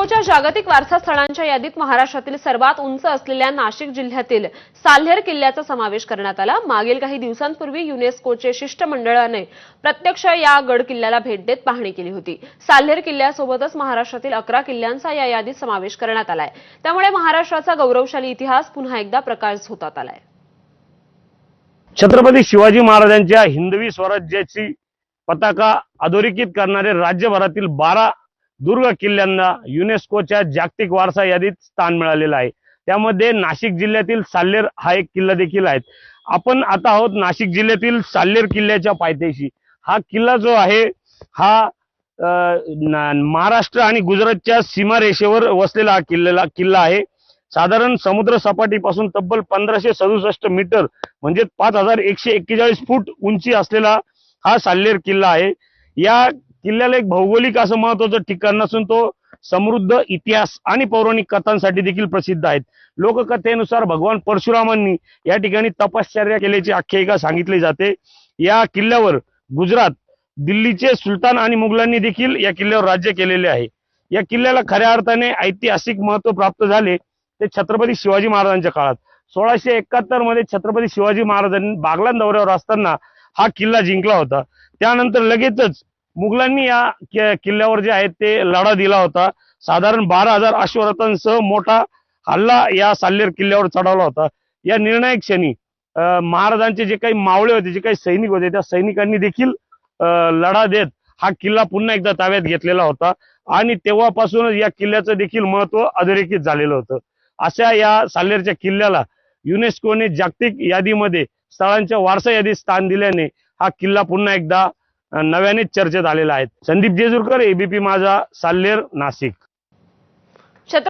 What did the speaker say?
युनेस्कोच्या जागतिक वारसा स्थळांच्या यादीत महाराष्ट्रातील सर्वात उंच असलेल्या नाशिक जिल्ह्यातील साल्हेर किल्ल्याचा समावेश करण्यात आला. मागील काही दिवसांपूर्वी युनेस्कोचे शिष्टमंडळाने प्रत्यक्ष या गड किल्ल्याला भेट देत पाहणी केली होती. साल्हेर किल्ल्यासोबतच महाराष्ट्रातील अकरा किल्ल्यांचा या यादीत समावेश करण्यात आलाय. त्यामुळे महाराष्ट्राचा गौरवशाली इतिहास पुन्हा एकदा प्रकाश होतात आलाय. छत्रपती शिवाजी महाराजांच्या हिंदवी स्वराज्याची पताका अधोरेखित करणारे राज्यभरातील बारा दुर्ग किल्ल्यांना युनेस्कोच्या जागतिक वारसा यादीत स्थान मिळालेलं आहे. त्यामध्ये नाशिक जिल्ह्यातील साल्लेर हा एक किल्ला देखील आहे. आपण आता आहोत नाशिक जिल्ह्यातील साल्लेर किल्ल्याच्या पायथ्याशी. हा किल्ला जो आहे हा महाराष्ट्र आणि गुजरातच्या सीमारेषेवर वसलेला हा किल्ला किल्ला आहे. साधारण समुद्र सपाटीपासून तब्बल पंधराशे सदुसष्ट मीटर म्हणजे पाच हजार एकशे एक्केचाळीस फूट उंची असलेला हा साल्लेर किल्ला आहे. या किल्ल्याला एक भौगोलिक असं महत्वाचं ठिकाण नसून तो समृद्ध इतिहास आणि पौराणिक कथांसाठी देखील प्रसिद्ध आहेत. लोककथेनुसार भगवान परशुरामांनी या ठिकाणी तपश्चर्या केल्याची आख्यायिका सांगितली जाते. या किल्ल्यावर गुजरात दिल्लीचे सुलतान आणि मुघलांनी देखील या किल्ल्यावर राज्य केलेले आहे. या किल्ल्याला खऱ्या अर्थाने ऐतिहासिक महत्त्व प्राप्त झाले ते छत्रपती शिवाजी महाराजांच्या काळात. सोळाशे एकाहत्तरमध्ये छत्रपती शिवाजी महाराजांनी बागलान दौऱ्यावर असताना हा किल्ला जिंकला होता. त्यानंतर लगेचच मुघलांनी या कि- किल्ल्यावर जे आहे ते लढा दिला होता. साधारण बारा हजार अश्वरथांसह मोठा हल्ला या साल्लेर किल्ल्यावर चढवला होता. या निर्णायक क्षणी महाराजांचे जे काही मावळे होते जे काही सैनिक होते त्या सैनिकांनी देखील लढा देत हा किल्ला पुन्हा एकदा ताब्यात घेतलेला होता आणि तेव्हापासूनच या किल्ल्याचं देखील महत्त्व अधोरेखित झालेलं होतं. अशा या साल्लेरच्या किल्ल्याला युनेस्कोने जागतिक यादीमध्ये स्थळांच्या वारसा यादीत स्थान दिल्याने हा किल्ला पुन्हा एकदा नव्याने चर्चेत आलेला आहे संदीप जेजूरकर एबीपी माझा साल्लेर नाशिक.